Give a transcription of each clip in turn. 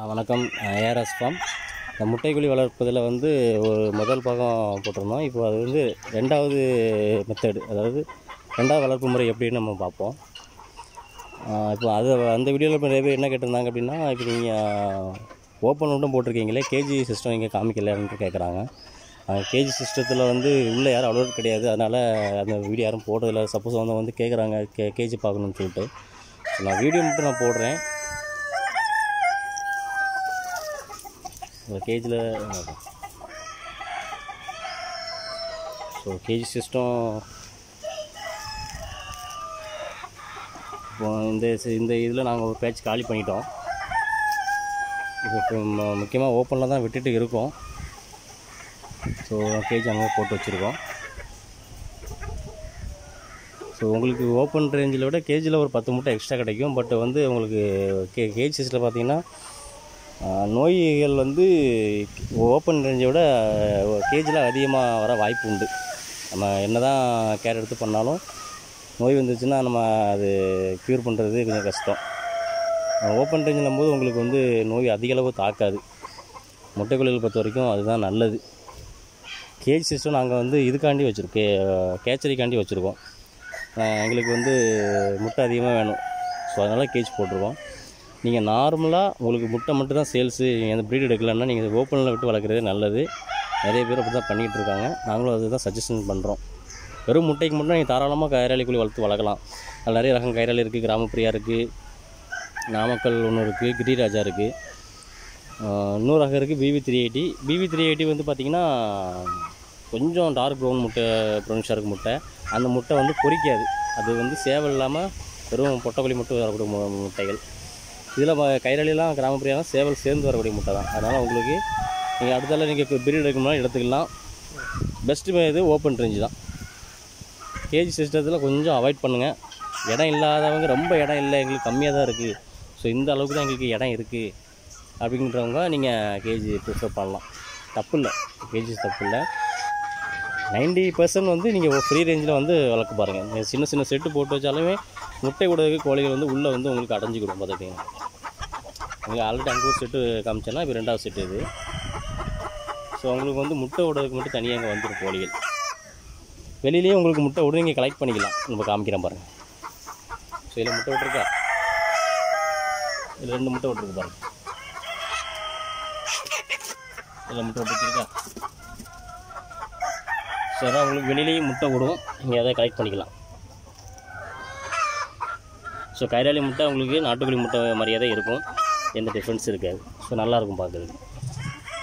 வணக்கம். ARS form இந்த முட்டைக்குழி வளர்ப்பதில் வந்து ஒரு முதல் பாகம் போட்டிருந்தோம். இப்போ அது வந்து ரெண்டாவது மெத்தடு அதாவது ரெண்டாவது வளர்ப்பு முறை எப்படின்னு நம்ம பார்ப்போம். இப்போ அது அந்த வீடியோவில் இப்போ நிறைய பேர் என்ன கேட்டிருந்தாங்க அப்படின்னா இப்போ நீங்கள் ஓப்பன் மட்டும் போட்டிருக்கீங்களே கேஜி சிஸ்டம் இங்கே காமிக்கலன்னு கேட்குறாங்க கேஜி சிஸ்டத்தில் வந்து உள்ளே யாரும் அலோட் கிடையாது. அதனால் அந்த வீடியோ யாரும் போடுறதில்ல சப்போஸ் வந்து வந்து கேட்குறாங்க கே கேஜி பார்க்கணுன்னு சொல்லிட்டு. நான் வீடியோ மட்டும் நான் போடுறேன். கேஜில் ஸோ கேஜி சிஸ்டம் இப்போ இந்த இந்த இதில் நாங்கள் ஒரு பேட்ச் காலி பண்ணிட்டோம். இப்போ முக்கியமாக ஓப்பனில் தான் விட்டுட்டு இருக்கோம். ஸோ கேஜ் அங்கே போட்டு வச்சுருக்கோம். ஸோ உங்களுக்கு ஓப்பன் ரேஞ்சில் விட கேஜியில் ஒரு பத்து மூட்டை எக்ஸ்ட்ரா கிடைக்கும். பட் வந்து உங்களுக்கு கே கேஜ் சிஸ்டில் பார்த்தீங்கன்னா நோய்கள் வந்து ஓப்பன் ரேஞ்சை விட கேஜில் அதிகமாக வர வாய்ப்பு உண்டு. நம்ம என்ன தான் கேர் எடுத்து பண்ணாலும் நோய் வந்துச்சுன்னா நம்ம அது க்யூர் பண்ணுறது கொஞ்சம் கஷ்டம். ஓப்பன் ரேஞ்சிலும் போது உங்களுக்கு வந்து நோய் அதிகளவு தாக்காது. முட்டைக்குழிகள் பொறுத்த வரைக்கும் அதுதான் நல்லது. கேஜ் சிஸ்டம் நாங்கள் வந்து இதுக்காண்டி வச்சுருக்கோம். கேச்சரிக்காண்டி வச்சுருக்கோம். எங்களுக்கு வந்து முட்டை அதிகமாக வேணும். ஸோ அதனால் கேஜ் போட்டிருக்கோம். நீங்கள் நார்மலாக உங்களுக்கு முட்டை மட்டும் தான் சேல்ஸு நீங்கள் அந்த ப்ரீட் எடுக்கலன்னா நீங்கள் ஓப்பனில் விட்டு வளர்க்குறதே நல்லது. நிறைய பேர் அப்படி தான் பண்ணிகிட்டு இருக்காங்க. நாங்களும் அதுதான் சஜஷன் பண்ணுறோம் வெறும் முட்டைக்கு மட்டும் நீங்கள் தாராளமாக கயிறாளி குழி வளர்த்து வளர்க்கலாம். அதில் நிறைய ரகம் கயிறாளி இருக்குது கிராமப்பிரியா இருக்குது நாமக்கல் ஒன்று இருக்குது கிரிராஜா இருக்குது இன்னொரு ரகம் இருக்குது PV three eighty PV three eighty வந்து பார்த்திங்கன்னா கொஞ்சம் டார்க் ப்ரௌன் முட்டை ப்ரௌன் இருக்குது முட்டை. அந்த முட்டை வந்து பொரிக்காது அது வந்து சேவை இல்லாமல் வெறும் பொட்டக்கொல்லி மட்டும் வரக்கூடிய முட்டைகள். இதில் கைரளிலாம் கிராமப்புறம் சேவல் சேர்ந்து வரக்கூடிய முட்டை தான். அதனால் உங்களுக்கு நீங்கள் அடுத்தால நீங்கள் இப்போ பிரீட் எடுக்கணும்னா எடுத்துக்கலாம். பெஸ்ட்டு இது ஓப்பன் ரேஞ்சு தான். கேஜி சிஸ்டத்தில் கொஞ்சம் அவாய்ட் பண்ணுங்கள் இடம் இல்லாதவங்க ரொம்ப இடம் இல்லை எங்களுக்கு கம்மியாக தான் இருக்குது. ஸோ இந்த அளவுக்கு தான் எங்களுக்கு இடம் இருக்குது. அப்படின்றவங்க நீங்கள் கேஜி ப்ரிஃபர் பண்ணலாம். தப்பு இல்லை. கேஜி தப்பு இல்லை. நைன்டி பர்சன்ட் வந்து நீங்கள் ஃப்ரீ ரேஞ்சில் வந்து வளர்க்க பாருங்கள் சின்ன சின்ன செட்டு போட்டு வச்சாலுமே முட்டை விடுறதுக்கு கோழிகள் வந்து உள்ளே வந்து உங்களுக்கு அடைஞ்சிக்கிடும் பார்த்துக்கிட்டிங்கன்னா. உங்களுக்கு ஆல்ரெடி அங்கே ஒரு செட்டு காமிச்சேன்னா இப்போ ரெண்டாவது செட்டு இது. ஸோ உங்களுக்கு வந்து முட்டை விடுறதுக்கு மட்டும் தனியாக இங்கே வந்துடும் கோழிகள். வெளியிலேயே உங்களுக்கு முட்டை விட நீங்கள் கலெக்ட் பண்ணிக்கலாம். நம்ம காமிக்கிறேன் பாருங்கள் ஸோ இதில் முட்டை விட்ருக்கா இதில் ரெண்டு முட்டை விட்ருக்கு பாருங்கள் இதில் முட்டை விட்டுருக்கா ஸோ அதான் உங்களுக்கு வெளியிலேயும் முட்டை விடும் நீங்கள் அதை கலெக்ட் பண்ணிக்கலாம். ஸோ கைராளி முட்டை உங்களுக்கு நாட்டுக்கோழி முட்டை மாதிரியே தான் இருக்கும். எந்த டிஃப்ரென்ஸ் இருக்காது. ஸோ நல்லாயிருக்கும் பார்க்குறதுக்கு.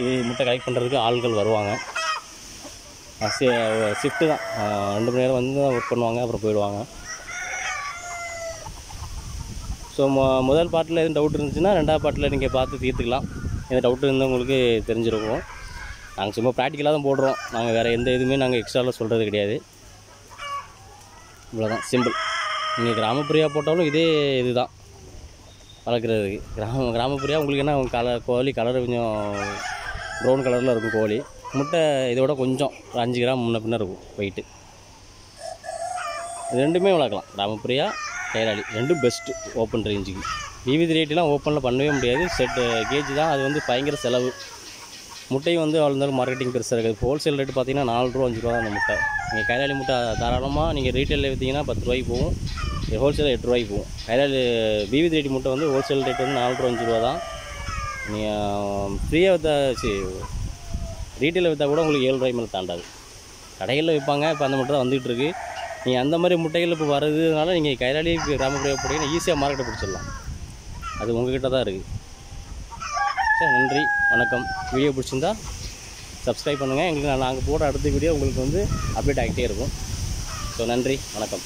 இது முட்டை கலெக்ட் பண்ணுறதுக்கு ஆள்கள் வருவாங்க. ஷிஃப்ட்டு தான். ரெண்டு மணி நேரம் வந்து ஒர்க் பண்ணுவாங்க அப்புறம் போயிடுவாங்க. ஸோ மொ முதல் பாட்டில் எதுவும் டவுட் இருந்துச்சுன்னா ரெண்டாவது பாட்டில் நீங்கள் பார்த்து தீர்த்துக்கலாம். எந்த டவுட் இருந்தால் உங்களுக்கு தெரிஞ்சிருக்கும். நாங்கள் சும்மா ப்ராக்டிக்கலாக தான் போடுறோம். நாங்கள் வேறு எந்த இதுவுமே நாங்கள் எக்ஸ்ட்ராவில் சொல்கிறது கிடையாது. இவ்வளோதான் சிம்பிள் நீங்கள் கிராமப்புரியா போட்டாலும் இதே இதுதான். வளர்க்குறதுக்கு. கிராம கிராமப்புரியா உங்களுக்கு என்ன கலர் கோழி கலர் கொஞ்சம் ப்ரௌன் கலரில் இருக்கும் கோழி. முட்டை இதோட கொஞ்சம் ஒரு அஞ்சு கிராம் முன்ன பின்ன இருக்கும் வெயிட்டு இது ரெண்டுமே வளர்க்கலாம். கிராமப்புரியா கைராளி ரெண்டும் பெஸ்ட்டு ஓப்பன் ரேஞ்சுக்கு பிவி ரேட்டெலாம் ஓப்பனில் பண்ணவே முடியாது. செட்டு கேஜ் தான். அது வந்து பயங்கர செலவு. முட்டையும் வந்து அவ்வளோ இருந்தாலும் மார்க்கெட்டிங் பெருசாக இருக்குது ஹோல்சேல் ரேட்டு பார்த்தீங்கன்னா நாலு ரூபா அஞ்சு ரூபா தான் அந்த முட்டை. நீங்கள் கைராளி முட்டை தாராளமாக நீங்கள் ரீட்டைலில் விற்றீங்கன்னா பத்து ரூபாய்க்கு போகும். ஹோல்சேலில் எட்டு ரூபாய்க்கு போகும். கைராளி பிவி ரேட்டு முட்டை வந்து ஹோல்சேல் ரேட் வந்து நாலு ரூபா அஞ்சு ரூபா தான். நீங்கள் ஃப்ரீயாக விற்றா சரி ரீட்டைலில் விற்றா கூட உங்களுக்கு ஏழு ரூபாய் மேலே தாண்டாது. கடைகளில் விற்பாங்க இப்போ அந்த முட்டை தான் வந்துகிட்டு இருக்குது நீங்கள் அந்த மாதிரி முட்டைகள் இப்போ வருதுனால நீங்கள் கைலாளி கிராமப்புற போட்டீங்கன்னா ஈஸியாக மார்க்கெட்டை பிடிச்சிடலாம். அது உங்ககிட்ட தான் இருக்குது சரி நன்றி வணக்கம். வீடியோ பிடிச்சிருந்தா சப்ஸ்கிரைப் பண்ணுங்கள் எங்களுக்கு நாங்கள் போடுற அடுத்த வீடியோ உங்களுக்கு வந்து அப்டேட் ஆகிட்டே இருக்கும். ஸோ நன்றி வணக்கம்.